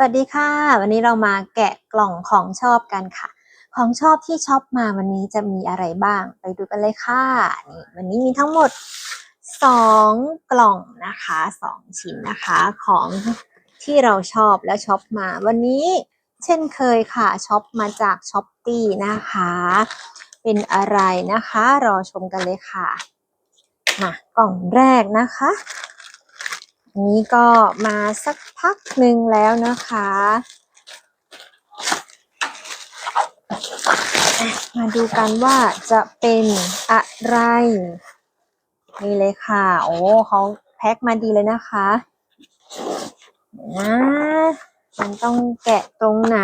สวัสดีค่ะ วันนี้เรามาแกะกล่องของชอบกันค่ะ ของชอบที่ชอปมาวันนี้จะมีอะไรบ้าง ไปดูกันเลยค่ะนี่วันนี้มีทั้งหมด 2 กล่องนะคะ 2 ชิ้นนะคะของที่เราชอบและชอปมา วันนี้เช่นเคยค่ะช็อปมาจากช้อปปี้นะคะ เป็นอะไรนะคะ รอชมกันเลยค่ะมากล่องแรกนะคะ นี้ก็มาสักพักหนึ่งแล้วนะคะ มาดูกันว่าจะเป็นอะไร นี่เลยค่ะ โอ้เขาแพ็คมาดีเลยนะคะนะมันต้องแกะตรงไหน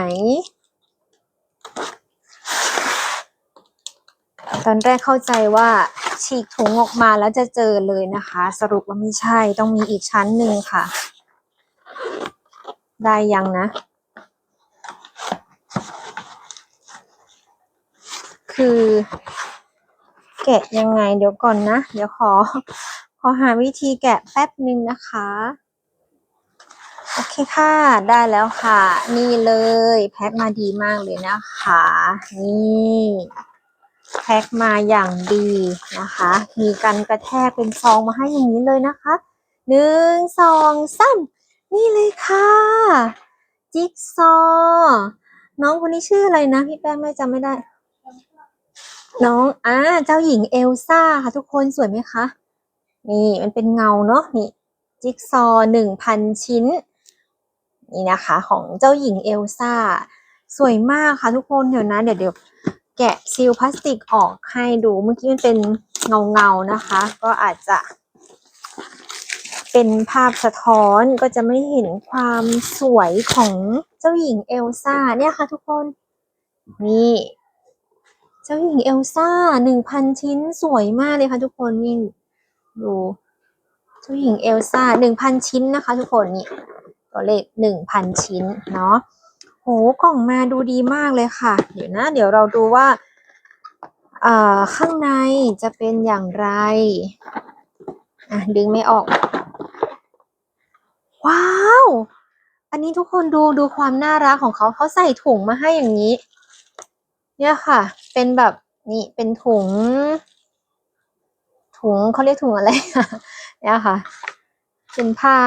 ตอนแรกเข้าใจว่าฉีกถุงออกมาแล้วจะเจอเลยนะคะ สรุปว่าไม่ใช่ต้องมีอีกชั้นหนึ่งค่ะ ได้ยังนะ คือแกะยังไงเดี๋ยวก่อนนะ เดี๋ยวขอ ขอหาวิธีแกะแป๊บหนึ่งนะคะ โอเคค่ะ ได้แล้วค่ะ นี่เลย แพ็คมาดีมากเลยนะคะ นี่ แพ็คมาอย่างดีนะคะ มีกันกระแทกเป็นซองมาให้อย่างนี้เลยนะคะหนึ่งสองสามนี่เลยค่ะ จิ๊กซอว์น้องคนนี้ชื่ออะไรนะ พี่แป้งไม่จำไม่ได้ น้องอ่าเจ้าหญิงเอลซ่าค่ะทุกคนสวยไหมคะ นี่มันเป็นเงาเนาะนี่ จิ๊กซอว์หนึ่งพันชิ้น นี่นะคะ ของเจ้าหญิงเอลซ่า สวยมากค่ะทุกคนเดี๋ยวนะ เดี๋ยวเดี๋ยว แกะซีลพลาสติกออกให้ดูเมื่อกี้มันเป็นเงาเงาๆนะคะ ก็อาจจะเป็นภาพสะท้อนก็จะไม่เห็นความสวยของเจ้าหญิงเอลซ่าเนี่ยค่ะทุกคน นี่ เจ้าหญิงเอลซ่าหนึ่งพันชิ้นสวยมากเลยค่ะทุกคนนี่ดู เจ้าหญิงเอลซ่าหนึ่งพันชิ้นนะคะ ทุกคนนี่ตัวเลขหนึ่งพันชิ้นเนาะ โหกล่องมาดูดีมากเลยค่ะ เดี๋ยวนะ เดี๋ยวเราดูว่าเอ่อข้างในจะเป็นอย่างไร อะ ดึงไม่ออก ว้าว อันนี้ทุกคนดูดูความน่ารักของเขาเขาใส่ถุงมาให้อย่างนี้ เนี่ยค่ะ เป็นแบบนี่เป็นถุง ถุงเขาเรียกถุงอะไร เนี่ยค่ะ เป็นผ้า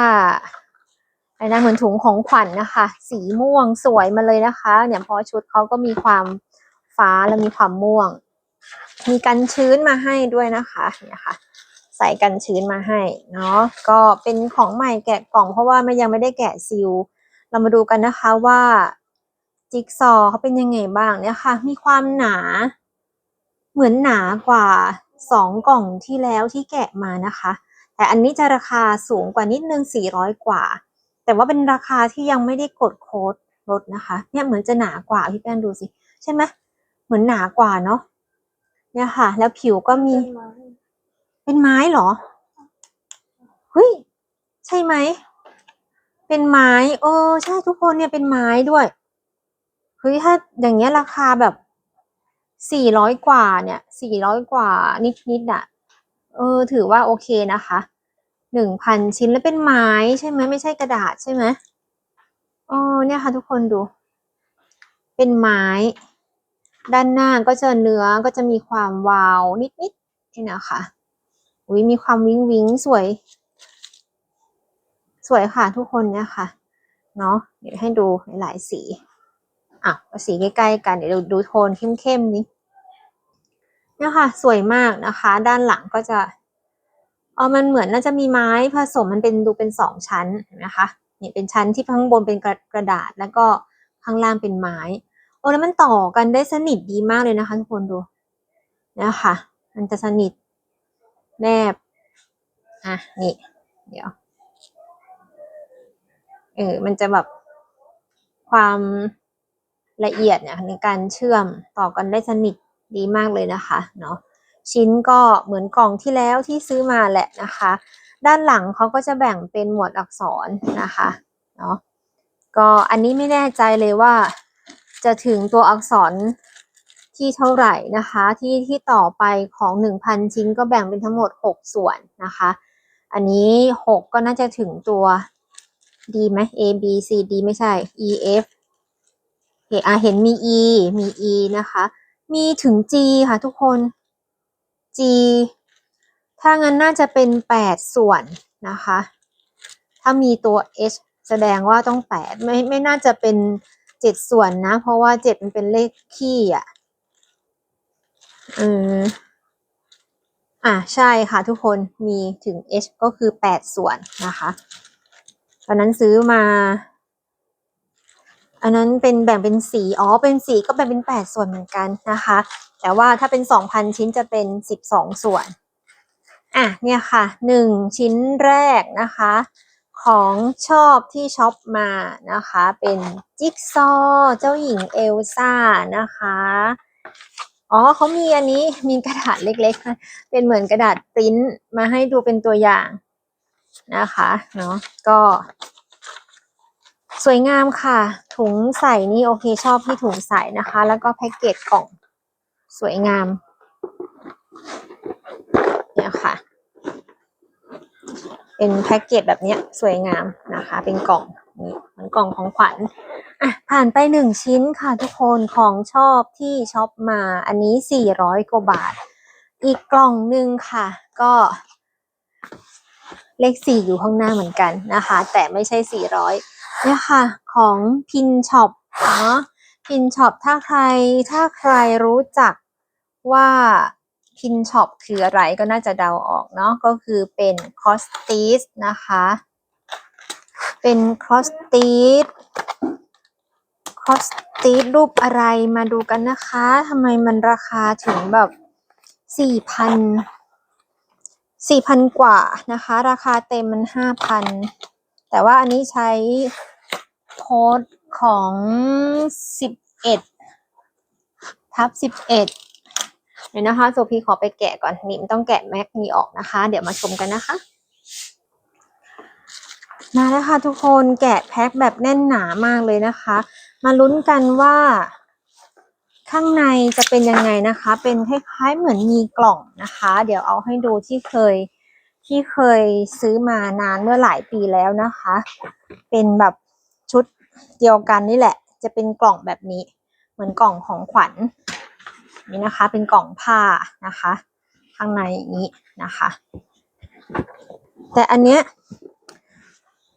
อะไรนะเหมือนถุงของขวัญนนะคะ สีม่วงสวยมาเลยนะคะ เนี่ยเพราะชุดเขาก็มีความฟ้าและมีความม่วง มีกันชื้นมาให้ด้วยนะคะเนี่ยค่ะ ใส่กันชื้นมาให้เนาะก็เป็นของใหม่แกะกล่องเพราะว่ามันยังไม่ได้แกะซีลเรามาดูกันนะคะว่าจิ๊กซอว์เขาเป็นยังไงบ้างเนี่ยค่ะ มีความหนาเหมือนหนากว่าสองกล่องที่แล้วที่แกะมานะคะ แต่อันนี้จะราคาสูงกว่านิดนึง400 กว่า แต่ว่าเป็นราคาที่ยังไม่ได้กดโค้ดลดนะคะ เนี่ยเหมือนจะหนากว่าพี่แป้งดูสิ ใช่ไหมเหมือนหนากว่าเนาะเนี่ยค่ะ แล้วผิวก็มี เป็นไม้เหรอเฮ้ยใช่ไหมเป็นไม้เออใช่ทุกคนเนี่ยเป็นไม้ด้วยเฮ้ยถ้าอย่างเงี้ยราคาแบบสี่ร้อยกว่าเนี่ยสี่ร้อยกว่านิดนิดๆอะเออ ถือว่าโอเคนะคะ หนึ่งพันชิ้นแล้วเป็นไม้ใช่ไหมไม่ใช่กระดาษใช่ไหมเออเนี่ยค่ะทุกคนดู เป็นไม้ ด้านหน้าก็จะเนื้อก็จะมีความวาวนิดๆนี่นะคะอุ้ยมีความวิงวิงสวย สวยค่ะทุกคนเนี่ยค่ะเนาะเดี๋ยวให้ดูหลายสีอะสีใกล้ๆกันเดี๋ยวดูโทนเข้มๆนี้เนี่ยค่ะ สวยมากนะคะ ด้านหลังก็จะ เออมันเหมือนน่าจะมีไม้ผสมมันเป็นดูเป็นสองชั้นเห็นไหมคะนี่เป็นชั้นที่ข้างบนเป็นกระกระดาษแล้วก็ข้างล่างเป็นไม้โอ้แล้วมันต่อกันได้สนิทดีมากเลยนะคะทุกคนดูเนี่ยค่ะมันจะสนิทแนบอะนี่เดี๋ยวเออมันจะแบบความละเอียดเนี่ยในการเชื่อมต่อกันได้สนิทดีมากเลยนะคะเนาะ ชิ้นก็เหมือนกล่องที่แล้วที่ซื้อมาแหละนะคะ ด้านหลังเขาก็จะแบ่งเป็นหมวดอักษรนะคะเนาะก็อันนี้ไม่แน่ใจเลยว่าจะถึงตัวอักษรที่เท่าไหร่นะคะ ที่ที่ต่อไปของ 1,000 ชิ้นก็แบ่งเป็นทั้งหมด 6 ส่วนนะคะ อันนี้ 6 ก็น่าจะถึงตัว D ไหม A B C D ไม่ใช่ E F เห็นอะเห็นมี E มี E นะคะ มีถึง G ค่ะทุกคน G ถ้างั้นน่าจะเป็นแปดส่วนนะคะ ถ้ามีตัว H แสดงว่าต้องแปดไม่ไม่น่าจะเป็นเจ็ดส่วนนะ เพราะว่าเจ็ดมันเป็นเลขคี่อะเอออะใช่ค่ะทุกคนมีถึง H ก็คือแปดส่วนนะคะตอนนั้นซื้อมา อันนั้นเป็นแบ่งเป็นสี อ๋อ เป็นสีก็แบ่งเป็นแปดส่วนเหมือนกันนะคะ แต่ว่าถ้าเป็นสองพันชิ้นจะเป็นสิบสองส่วน อะเนี่ยค่ะหนึ่งชิ้นแรกนะคะ ของชอบที่ช็อปมานะคะ เป็นจิ๊กซอว์เจ้าหญิงเอลซ่านะคะ อ๋อเขามีอันนี้มีกระดาษเล็กๆ เป็นเหมือนกระดาษปริ้นมาให้ดูเป็นตัวอย่างนะคะเนาะก็สวยงามค่ะ ถุงใส่นี่โอเคชอบที่ถุงใส่นะคะ แล้วก็แพ็กเกจกล่อง สวยงาม เนี่ยค่ะ เป็นแพ็กเกจแบบเนี้ยสวยงามนะคะ เป็นกล่องนี่เหมือนกล่องของขวัญอะผ่านไปหนึ่งชิ้นค่ะทุกคนของชอบที่ช็อปมาอันนี้สี่ร้อยกว่าบาท อีกกล่องหนึ่งค่ะ ก็เลขสี่อยู่ข้างหน้าเหมือนกันนะคะ แต่ไม่ใช่สี่ร้อยเนี่ยค่ะ ของพินช็อปเนาะพินช็อปถ้าใครถ้าใครรู้จัก ว่าพินช็อปคืออะไรก็น่าจะเดาออกเนาะก็คือเป็นคอสติสนะคะ เป็นคอสติสคอสติสรูปอะไรมาดูกันนะคะทำไมมันราคาถึงแบบสี่พันสี่พันกว่านะคะ ราคาเต็มมันห้าพันแต่ว่าอันนี้ใช้โค้ดของสิบเอ็ดทับสิบเอ็ด เดี๋ยวนะคะโซพีขอไปแกะก่อนนี่มต้องแกะแม็กนี้ออกนะคะ เดี๋ยวมาชมกันนะคะ มาแล้วค่ะทุกคนแกะแพ็คแบบแน่นหนามากเลยนะคะ มาลุ้นกันว่า ข้างในจะเป็นยังไงนะคะ เป็นคล้ายๆเหมือนมีกล่องนะคะ เดี๋ยวเอาให้ดูที่เคยที่เคยซื้อมานานเมื่อหลายปีแล้วนะคะ เป็นแบบชุดเดียวกันนี่แหละ จะเป็นกล่องแบบนี้ เหมือนกล่องของขวัญ นี่นะคะ เป็นกล่องผ้านะคะ ข้างในอย่างนี้นะคะ แต่อันเนี้ย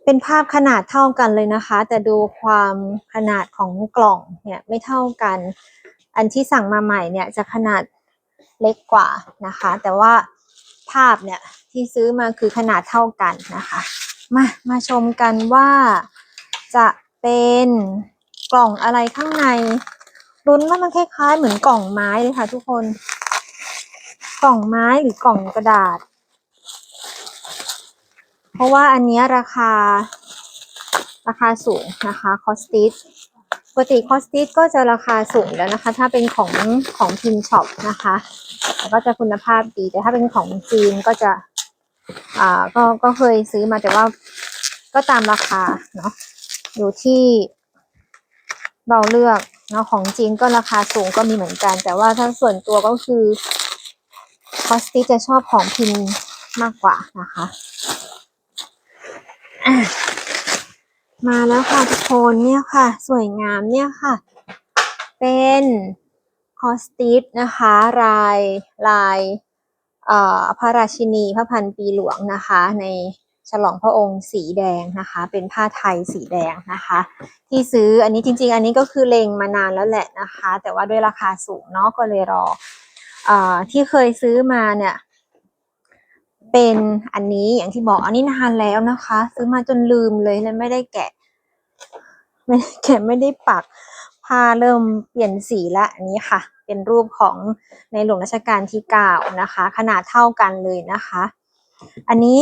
เป็นภาพขนาดเท่ากันเลยนะคะ แต่ดูความขนาดของกล่องเนี่ยไม่เท่ากัน อันที่สั่งมาใหม่เนี่ยจะขนาดเล็กกว่านะคะ แต่ว่าภาพเนี่ยที่ซื้อมาคือขนาดเท่ากันนะคะ มามาชมกันว่าจะเป็นกล่องอะไรข้างใน ลุ้นว่ามันคล้ายๆ เหมือนกล่องไม้เลยค่ะ ทุกคน กล่องไม้หรือกล่องกระดาษ เพราะว่าอันนี้ราคา ราคาสูงนะคะคอสติสปกติคอสติสก็จะราคาสูงแล้วนะคะ ถ้าเป็นของของพิมช็อปนะคะแล้วก็จะคุณภาพดี แต่ถ้าเป็นของจีนก็จะอ่าก็ก็เคยซื้อมาแต่ว่าก็ตามราคาเนาะอยู่ที่เราเลือก เนาะของจีนก็ราคาสูงก็มีเหมือนกัน แต่ว่าถ้าส่วนตัวก็คือคอสติจะชอบของพิมพ์มากกว่านะคะมาแล้วค่ะทุกคนเนี่ยค่ะ สวยงามเนี่ยค่ะ เป็นคอสติสนะคะลายลายอ่อพระราชินีพระพันปีหลวงนะคะ ใน ฉลองพระองค์สีแดงนะคะ เป็นผ้าไทยสีแดงนะคะ ที่ซื้ออันนี้จริง ๆ อันนี้ก็คือเลงมานานแล้วแหละนะคะ แต่ว่าด้วยราคาสูงเนาะก็เลยรอเอ่อที่เคยซื้อมาเนี่ย เป็นอันนี้อย่างที่บอกอันนี้นานแล้วนะคะ ซื้อมาจนลืมเลยและไม่ได้แกะ ไม่ได้แกะไม่ได้ปักผ้าเริ่มเปลี่ยนสีละอันนี้ค่ะ เป็นรูปของในหลวงรัชกาลที่เก้านะคะ ขนาดเท่ากันเลยนะคะ อันนี้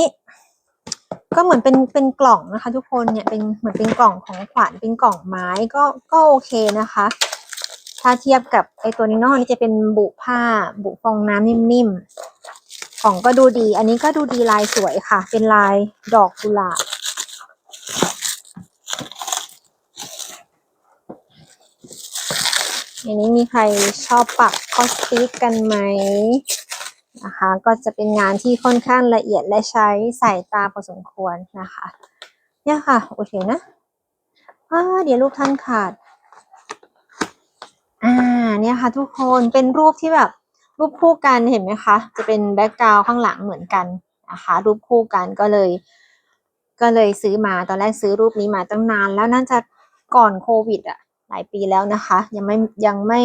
ก็เหมือนเป็นเป็นกล่องนะคะ ทุกคนเนี่ยเป็นเหมือนเป็นกล่องของขวัญเป็นกล่องไม้ก็ก็โอเคนะคะ ถ้าเทียบกับไอตัวนี้เนอกนี่จะเป็นบุผ้าบุฟองน้ำนิ่มๆกล่องก็ดูดี อันนี้ก็ดูดีลายสวยค่ะ เป็นลายดอกกุหลาบอันนี้มีใครชอบปักคอสติกกันไหม นะคะ ก็จะเป็นงานที่ค่อนข้างละเอียดและใช้สายตาพอสมควรนะคะ เนี่ยค่ะ โอเคนะอ่าเดี๋ยวรูปท่านขาด อ่า เนี่ยค่ะทุกคนเป็นรูปที่แบบ รูปคู่กันเห็นไหมคะ จะเป็นแบ็กกราวข้างหลังเหมือนกันนะคะรูปคู่กันก็เลย ก็เลยซื้อมาตอนแรกซื้อรูปนี้มาตั้งนาน แล้วน่าจะก่อนโควิดอะหลายปีแล้วนะคะ ยังไม่ยังไม่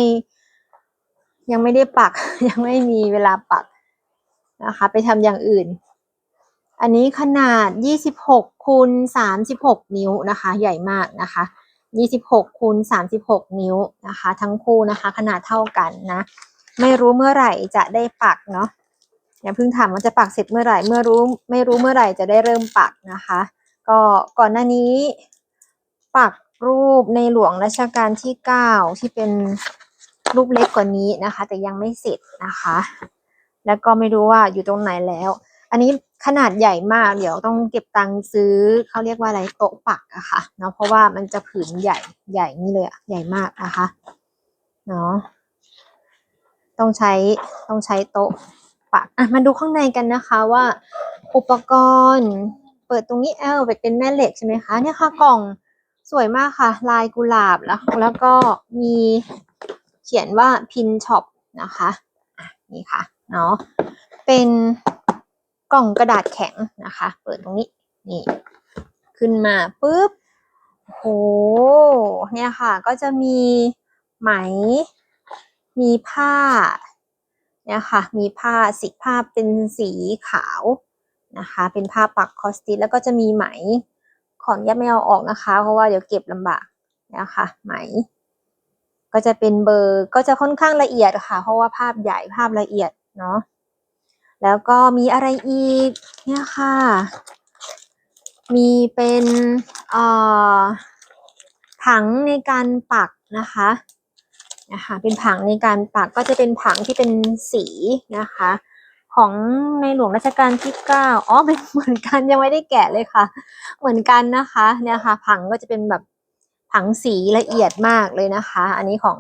ยังไม่ได้ปัก ยังไม่มีเวลาปัก นะคะ ไปทำอย่างอื่น อันนี้ขนาด 26คูณ36 นิ้วนะคะ ใหญ่มากนะคะ26คูณ36 นิ้วนะคะ ทั้งคู่นะคะ ขนาดเท่ากันนะ ไม่รู้เมื่อไหร่จะได้ปักเนาะอย่าเพิ่งถามว่าจะปักเสร็จเมื่อไหร่ เมื่อรู้ไม่รู้เมื่อไหร่จะได้เริ่มปักนะคะ ก็ก่อนหน้านี้ ปักรูปในหลวงรัชกาลที่ 9 ที่เป็นรูปเล็กกว่านี้นะคะ แต่ยังไม่เสร็จนะคะ แล้วก็ไม่รู้ว่าอยู่ตรงไหนแล้ว อันนี้ขนาดใหญ่มาก เดี๋ยวต้องเก็บตังค์ซื้อเขาเรียกว่าอะไรโต๊ะปักอะค่ะเนาะเพราะว่ามันจะผืนใหญ่ใหญ่นี่เลยอะใหญ่มากนะคะเนาะต้องใช้ต้องใช้โต๊ะปักอะมาดูข้างในกันนะคะว่าอุปกรณ์ เปิดตรงนี้เอลเป็นแม่เหล็กใช่ไหมคะเนี่ยค่ะกล่องสวยมากค่ะ ลายกุหลาบแล้วแล้วก็มีเขียนว่าพินช็อปนะคะนี่ค่ะ เนาะเป็นกล่องกระดาษแข็งนะคะ เปิดตรงนี้นี่ขึ้นมาปุ๊บโหเนี่ยค่ะก็จะมีไหม มีผ้าเนี่ยค่ะมีผ้าสีผ้าเป็นสีขาวนะคะ เป็นผ้าปักคอสติแล้วก็จะมีไหมขออนุญาตไม่เอาออกนะคะ เพราะว่าเดี๋ยวเก็บลำบากเนี่ยค่ะไหม ก็จะเป็นเบอร์ก็จะค่อนข้างละเอียดค่ะ เพราะว่าภาพใหญ่ภาพละเอียด เนาะแล้วก็มีอะไรอีกเนี่ยค่ะ มีเป็นเอ่อผังในการปักนะคะนะคะเป็นผังในการปักก็จะเป็นผังที่เป็นสีนะคะ ของในหลวงรัชกาลที่เก้าอ๋อเป็นเหมือนกันยังไม่ได้แกะเลยค่ะ เหมือนกันนะคะเนี่ยค่ะผังก็จะเป็นแบบผังสีละเอียดมากเลยนะคะ อันนี้ของ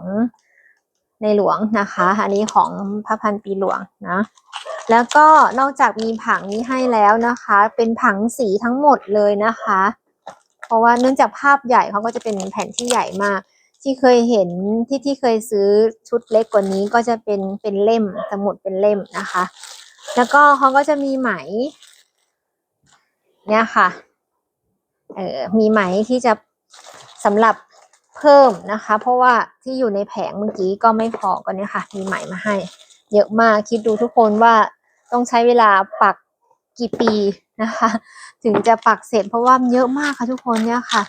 ในหลวงนะคะ อันนี้ของพระพันปีหลวงนะ แล้วก็นอกจากมีผังนี้ให้แล้วนะคะ เป็นผังสีทั้งหมดเลยนะคะ เพราะว่าเนื่องจากภาพใหญ่เขาก็จะเป็นแผ่นที่ใหญ่มาก ที่เคยเห็นที่ที่เคยซื้อชุดเล็กกว่านี้ก็จะเป็นเป็นเล่มสมุดเป็นเล่มนะคะ แล้วก็เขาก็จะมีไหม เนี่ยค่ะ เออมีไหมที่จะสำหรับ พิ่มนะคะ เพราะว่าที่อยู่ในแผงเมื่อกี้ก็ไม่พอก็เนี่ยค่ะ มีไหม่มาให้ เยอะมากคิดดูทุกคนว่าต้องใช้เวลาปักกี่ปีนะคะ ถึงจะปักเสร็จเพราะว่ามันเยอะมากค่ะทุกคนเนี่ยค่ะ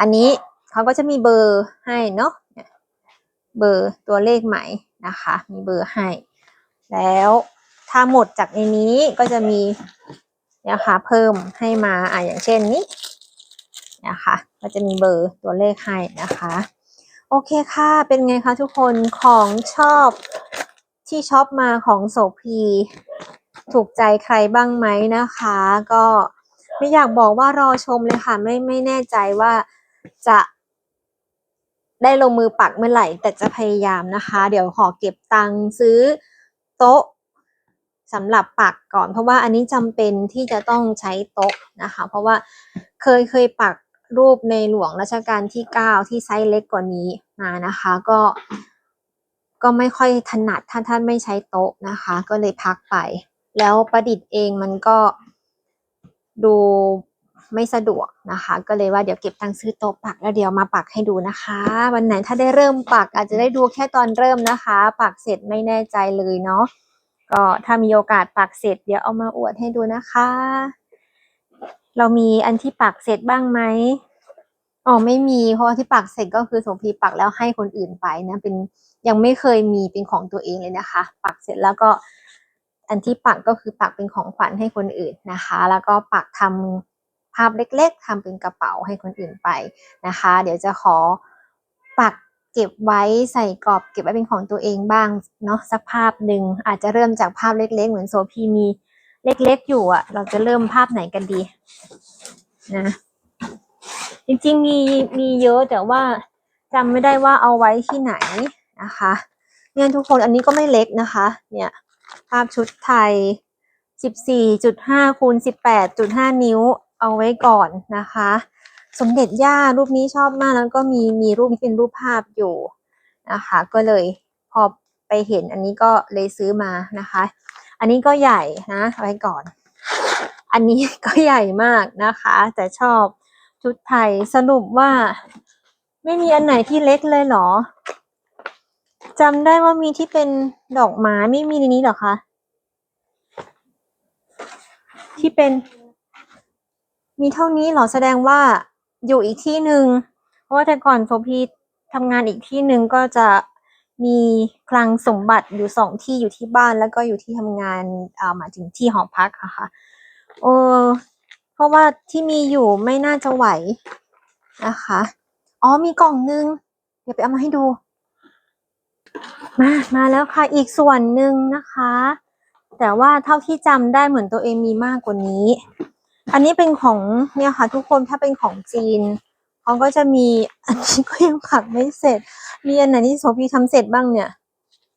อันนี้เขาก็จะมีเบอร์ให้เนาะเบอร์ตัวเลขไหมนะคะ มีเบอร์ให้ แล้วถ้าหมดจากในนี้ก็จะมีเนี่ยค่ะเพิ่มให้มาอะอย่างเช่นนี้ นะคะ ก็จะมีเบอร์ตัวเลขให้นะคะ โอเคค่ะ เป็นไงคะทุกคนของชอบที่ช็อปมาของโสพีถูกใจใครบ้างไหมนะคะ ก็ไม่อยากบอกว่ารอชมเลยค่ะไม่ไม่แน่ใจว่าจะได้ลงมือปักเมื่อไหร่ แต่จะพยายามนะคะ เดี๋ยวขอเก็บตังค์ซื้อโต๊ะสำหรับปักก่อน เพราะว่าอันนี้จำเป็นที่จะต้องใช้โต๊ะนะคะ เพราะว่าเคยเคยปัก รูปในหลวงรัชกาลที่ 9 ที่ไซส์เล็กกว่านี้มานะคะ ก็ ก็ไม่ค่อยถนัดถ้าท่านไม่ใช้โต๊ะนะคะ ก็เลยพักไป แล้วประดิษฐ์เองมันก็ดูไม่สะดวกนะคะ ก็เลยว่าเดี๋ยวเก็บตังค์ซื้อโต๊ะปักแล้วเดี๋ยวมาปักให้ดูนะคะ วันไหนถ้าได้เริ่มปักอาจจะได้ดูแค่ตอนเริ่มนะคะ ปักเสร็จไม่แน่ใจเลยเนาะก็ถ้ามีโอกาสปักเสร็จเดี๋ยวเอามาอวดให้ดูนะคะ เรามีอันที่ปักเสร็จบ้างไหมอ๋อไม่มีเพราะที่ปักเสร็จก็คือโสพีปักแล้วให้คนอื่นไปนะเป็นยังไม่เคยมีเป็นของตัวเองเลยนะคะ ปักเสร็จแล้วก็อันที่ปักก็คือปักเป็นของขวัญให้คนอื่นนะคะ แล้วก็ปักทำภาพเล็ก ๆทำเป็นกระเป๋าให้คนอื่นไปนะคะ เดี๋ยวจะขอปักเก็บไว้ใส่กรอบเก็บไว้เป็นของตัวเองบ้างเนาะสักภาพหนึ่งอาจจะเริ่มจากภาพเล็ก ๆ เหมือนโซพีมี เล็กๆอยู่อะเราจะเริ่มภาพไหนกันดีนะจริงๆมีมีเยอะแต่ว่าจำไม่ได้ว่าเอาไว้ที่ไหนนะคะเนี่ยทุกคนอันนี้ก็ไม่เล็กนะคะ เนี่ยภาพชุดไทย 14.5คูณ18.5 นิ้วเอาไว้ก่อนนะคะ สมเด็จย่ารูปนี้ชอบมากแล้วก็มีมีรูปที่เป็นรูปภาพอยู่นะคะ ก็เลยพอไปเห็นอันนี้ก็เลยซื้อมานะคะ อันนี้ก็ใหญ่นะไว้ก่อน อันนี้ก็ใหญ่มากนะคะ แต่ชอบชุดไทยสรุปว่า ไม่มีอันไหนที่เล็กเลยเหรอจำได้ว่ามีที่เป็นดอกไม้ไม่มีในนี้หรอคะ ที่เป็น มีเท่านี้หรอแสดงว่าอยู่อีกที่หนึ่งเพราะว่าแต่ก่อนโซพีทำงานอีกที่หนึ่งก็จะ มีคลังสมบัติอยู่สองที่อยู่ที่บ้านแล้วก็อยู่ที่ทำงานอ่าหมายถึงที่หอพักอะค่ะเออเพราะว่าที่มีอยู่ไม่น่าจะไหวนะคะอ๋อมีกล่องนึง เดี๋ยวไปเอามาให้ดู มามาแล้วค่ะอีกส่วนหนึ่งนะคะ แต่ว่าเท่าที่จำได้เหมือนตัวเองมีมากกว่านี้ อันนี้เป็นของเนี่ยค่ะทุกคนถ้าเป็นของจีน เขาก็จะมีอันนี้ก็ยังปักไม่เสร็จ มีอันไหนที่โซฟีทำเสร็จบ้างเนี่ย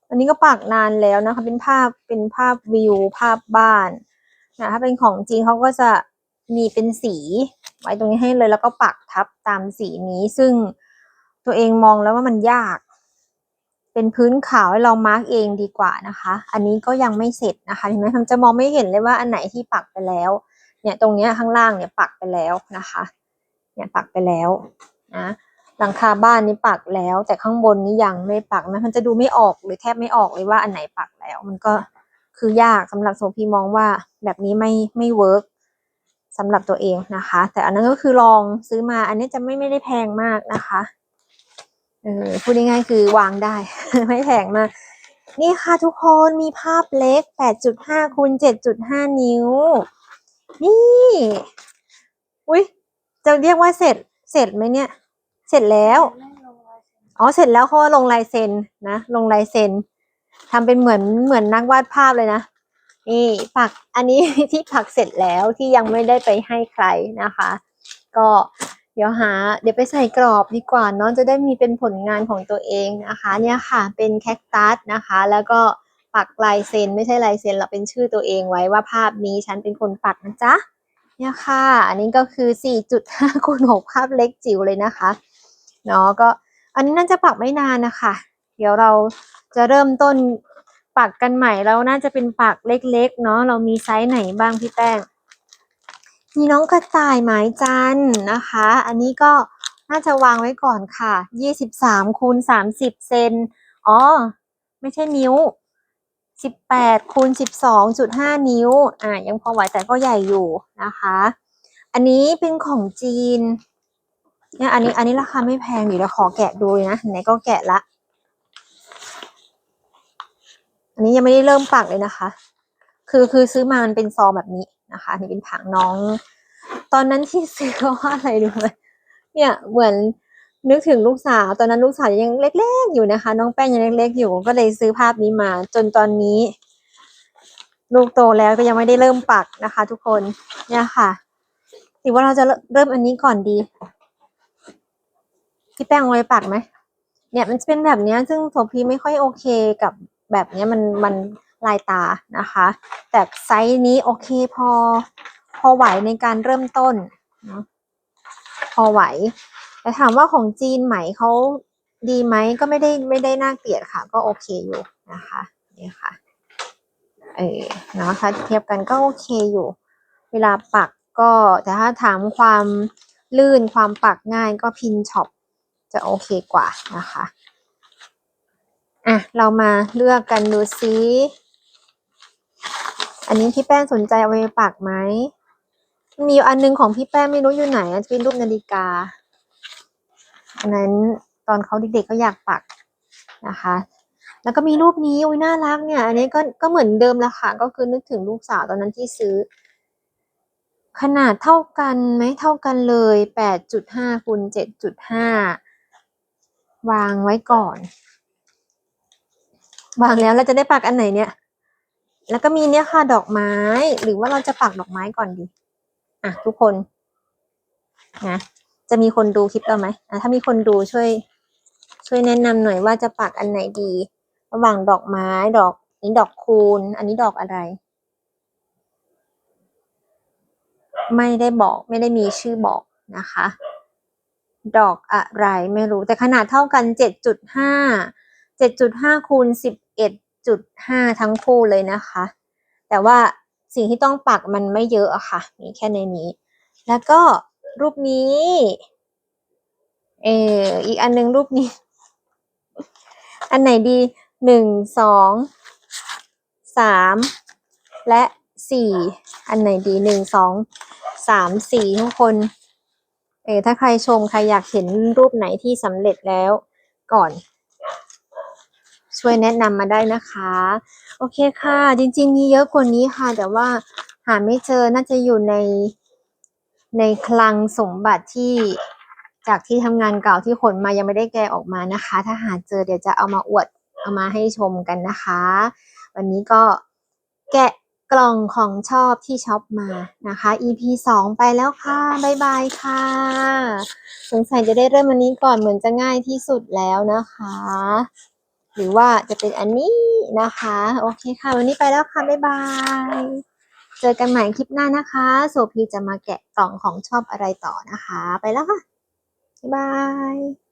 อันนี้ก็ปักนานแล้วนะคะ เป็นภาพเป็นภาพวิวภาพบ้านนะถ้าเป็นของจีนเขาก็จะมีเป็นสีไว้ตรงนี้ให้เลยแล้วก็ปักทับตามสีนี้ ซึ่งตัวเองมองแล้วว่ามันยาก เป็นพื้นขาวให้เรามาร์กเองดีกว่านะคะ อันนี้ก็ยังไม่เสร็จนะคะเห็นไหมทำจะมองไม่เห็นเลยว่าอันไหนที่ปักไปแล้ว เนี่ยตรงนี้ข้างล่างเนี่ยปักไปแล้วนะคะ เนี่ยปักไปแล้วนะหลังคาบ้านนี้ปักแล้ว แต่ข้างบนนี้ยังไม่ปักนะมันจะดูไม่ออกหรือแทบไม่ออกเลยว่าอันไหนปักแล้ว มันก็คือยากสำหรับโซพีมองว่าแบบนี้ไม่ไม่เวิร์กสำหรับตัวเองนะคะ แต่อันนั้นก็คือลองซื้อมา อันนี้จะไม่ไม่ได้แพงมากนะคะเออพูดง่ายๆคือวางได้ ไม่แพงมากนี่ค่ะทุกคนมีภาพเล็ก 8.5คูณ7.5 นิ้ว นี่ อุ้ย จะเรียกว่าเสร็จเสร็จไหมเนี่ย เสร็จแล้ว อ๋อเสร็จแล้วเขาลงลายเซ็นนะลงลายเซ็นทำเป็นเหมือนเหมือนนักวาดภาพเลยนะนี่ปักอันนี้ที่ปักเสร็จแล้วที่ยังไม่ได้ไปให้ใครนะคะ ก็เดี๋ยวหา เดี๋ยวไปใส่กรอบดีกว่าเนาะจะได้มีเป็นผลงานของตัวเองนะคะ เนี่ยค่ะเป็นแคคตัสนะคะ แล้วก็ปักลายเซ็นไม่ใช่ลายเซ็นเราเป็นชื่อตัวเองไว้ว่าภาพนี้ฉันเป็นคนปักนะจ๊ะ เนี่ยค่ะ อันนี้ก็คือ 4.5คูณ6ภาพเล็กจิ๋วเลยนะคะ เนาะก็อันนี้น่าจะปักไม่นานนะคะ เดี๋ยวเราจะเริ่มต้นปักกันใหม่แล้วน่าจะเป็นปักเล็ก ๆ เนาะ เรามีไซส์ไหนบ้างพี่แป้ง มีน้องกระต่ายหมายจันนะคะ อันนี้ก็น่าจะวางไว้ก่อนค่ะ 23คูณ30 เซน อ๋อ ไม่ใช่นิ้ว 18คูณ12.5นิ้ว อ่ายังพอไหวแต่ก็ใหญ่อยู่นะคะ อันนี้เป็นของจีนเนี่ยอันนี้อันนี้ราคาไม่แพงเดี๋ยวเราขอแกะดูนะไหนก็แกะละ อันนี้ยังไม่ได้เริ่มปักเลยนะคะ คือคือซื้อมามันเป็นซองแบบนี้นะคะนี่เป็นผังน้อง ตอนนั้นที่ซื้อเพราะว่าอะไรรู้ไหมเนี่ยเหมือน นึกถึงลูกสาว ตอนนั้นลูกสาวยังเล็ก ๆ อยู่นะคะ น้องแป้งยังเล็ก ๆ อยู่ ก็เลยซื้อภาพนี้มา จนตอนนี้ ลูกโตแล้วก็ยังไม่ได้เริ่มปักนะคะ ทุกคนเนี่ยค่ะถือว่าเราจะเริ่มอันนี้ก่อนดีพี่แป้งเอาไว้ปักไหมเนี่ยมันจะเป็นแบบนี้ซึ่งโสพีไม่ค่อยโอเคกับแบบนี้มันมันลายตานะคะ แต่ไซส์นี้โอเคพอ พอไหวในการเริ่มต้นนะพอไหว แต่ถามว่าของจีนไหมเขาดีไหมก็ไม่ได้ไม่ได้น่าเกลียดค่ะ ก็โอเคอยู่นะคะนี่ค่ะเออเนาะถ้าเทียบกันก็โอเคอยู่ เวลาปักก็แต่ถ้าถามความลื่นความปักง่ายก็พินช็อปจะโอเคกว่านะคะอะเรามาเลือกกันดูซิอันนี้พี่แป้งสนใจเอาไปปักไหมมีอันนึงของพี่แป้งไม่รู้อยู่ไหนอะจะเป็นรูปนาฬิกา อันนั้นตอนเขาเด็กๆก็อยากปักนะคะ แล้วก็มีรูปนี้อุ้ยน่ารักเนี่ย อันนี้ก็ก็เหมือนเดิมแหละค่ะ ก็คือนึกถึงลูกสาวตอนนั้นที่ซื้อ ขนาดเท่ากันไหมเท่ากันเลยแปดจุดห้าคูณเจ็ดจุดห้าวางไว้ก่อน วางแล้วเราจะได้ปักอันไหนเนี่ย แล้วก็มีเนี่ยค่ะดอกไม้ หรือว่าเราจะปักดอกไม้ก่อนดี อะทุกคนนะ จะมีคนดูคลิปเราไหมอะถ้ามีคนดูช่วย ช่วยแนะนำหน่อยว่าจะปักอันไหนดี ระหว่างดอกไม้ดอกนี้ดอกคูณ อันนี้ดอกอะไร ไม่ได้บอกไม่ได้มีชื่อบอกนะคะ ดอกอะไรไม่รู้ แต่ขนาดเท่ากัน 7.5 7.5คูณ11.5 ทั้งคู่เลยนะคะ แต่ว่าสิ่งที่ต้องปักมันไม่เยอะอะค่ะ มีแค่ในนี้ แล้วก็ รูปนี้ เอออีกอันหนึงรูปนี้ อันไหนดีหนึ่งสองสามและสี่อันไหนดีหนึ่งสองสามสี่ทุกคน เออถ้าใครชมใครอยากเห็นรูปไหนที่สำเร็จแล้วก่อน ช่วยแนะนำมาได้นะคะ โอเคค่ะ จริง ๆ มีเยอะกว่านี้ค่ะ แต่ว่าหาไม่เจอน่าจะอยู่ใน ในคลังสมบัติที่จากที่ทำงานเก่าที่ขนมายังไม่ได้แกะออกมานะคะ ถ้าหาเจอเดี๋ยวจะเอามาอวดเอามาให้ชมกันนะคะ วันนี้ก็แกะกล่องของชอบที่ช็อปมานะคะ EP สองไปแล้วค่ะบ๊ายบายค่ะ สงสัยจะได้เริ่มอันนี้ก่อนเหมือนจะง่ายที่สุดแล้วนะคะ หรือว่าจะเป็นอันนี้นะคะ โอเคค่ะ วันนี้ไปแล้วค่ะ บ๊ายบาย เจอกันใหม่คลิปหน้านะคะ โซพีจะมาแกะกล่องของชอบอะไรต่อนะคะ ไปแล้วค่ะ บ๊ายบาย